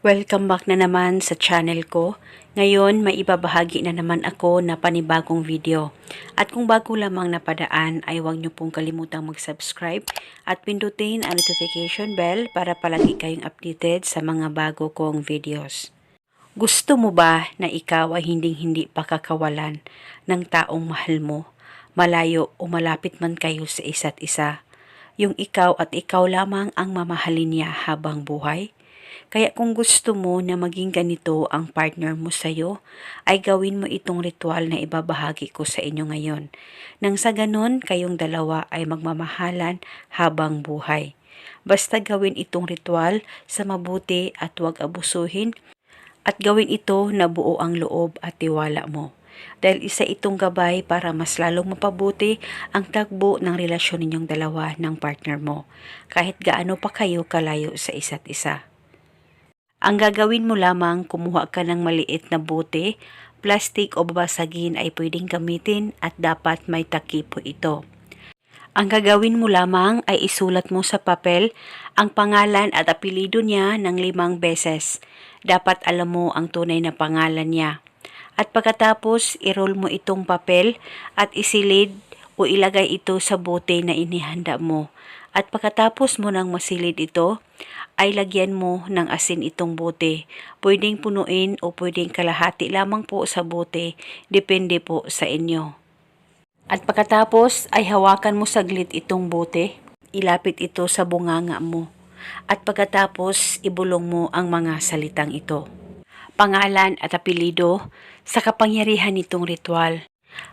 Welcome back na naman sa channel ko. Ngayon, may ibabahagi na naman ako na panibagong video. At kung bago lamang napadaan, ay huwag niyo pong kalimutang mag-subscribe at pindutin ang notification bell para palagi kayong updated sa mga bago kong videos. Gusto mo ba na ikaw ay hinding-hindi pakakawalan ng taong mahal mo, malayo o malapit man kayo sa isa't isa? Yung ikaw at ikaw lamang ang mamahalin niya habang buhay? Kaya kung gusto mo na maging ganito ang partner mo sa'yo, ay gawin mo itong ritual na ibabahagi ko sa inyo ngayon. Nang sa ganon, kayong dalawa ay magmamahalan habang buhay. Basta gawin itong ritual sa mabuti at huwag abusuhin at gawin ito na buo ang loob at tiwala mo. Dahil isa itong gabay para mas lalong mapabuti ang tagbo ng relasyon ninyong dalawa ng partner mo, kahit gaano pa kayo kalayo sa isa't isa. Ang gagawin mo lamang, kumuha ka ng maliit na bote, plastic o babasagin ay pwedeng gamitin at dapat may takip po ito. Ang gagawin mo lamang ay isulat mo sa papel ang pangalan at apelido niya ng limang beses. Dapat alam mo ang tunay na pangalan niya. At pagkatapos, i-roll mo itong papel at isilid o ilagay ito sa bote na inihanda mo. At pagkatapos mo nang masilid ito, ay lagyan mo ng asin itong bote. Pwedeng punuin o pwedeng kalahati lamang po sa bote, depende po sa inyo. At pagkatapos ay hawakan mo saglit itong bote, ilapit ito sa bunganga mo. At pagkatapos ibulong mo ang mga salitang ito. Pangalan at apelido sa kapangyarihan nitong ritual.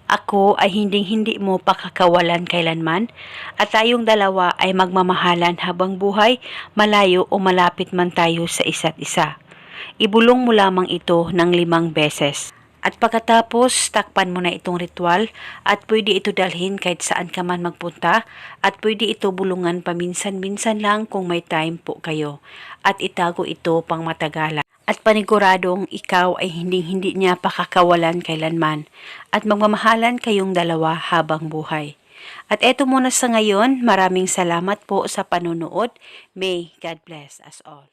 Ako ay hinding-hindi mo pakakawalan kailanman at tayong dalawa ay magmamahalan habang buhay, malayo o malapit man tayo sa isa't isa. Ibulong mo lamang ito ng limang beses. At pagkatapos, takpan mo na itong ritual at pwede ito dalhin kahit saan ka man magpunta at pwede ito bulungan paminsan-minsan lang kung may time po kayo at itago ito pang matagalan at paniguradong ikaw ay hindi-hindi niya pakakawalan kailanman at magmamahalan kayong dalawa habang buhay. At eto muna sa ngayon, maraming salamat po sa panonood. May God bless us all.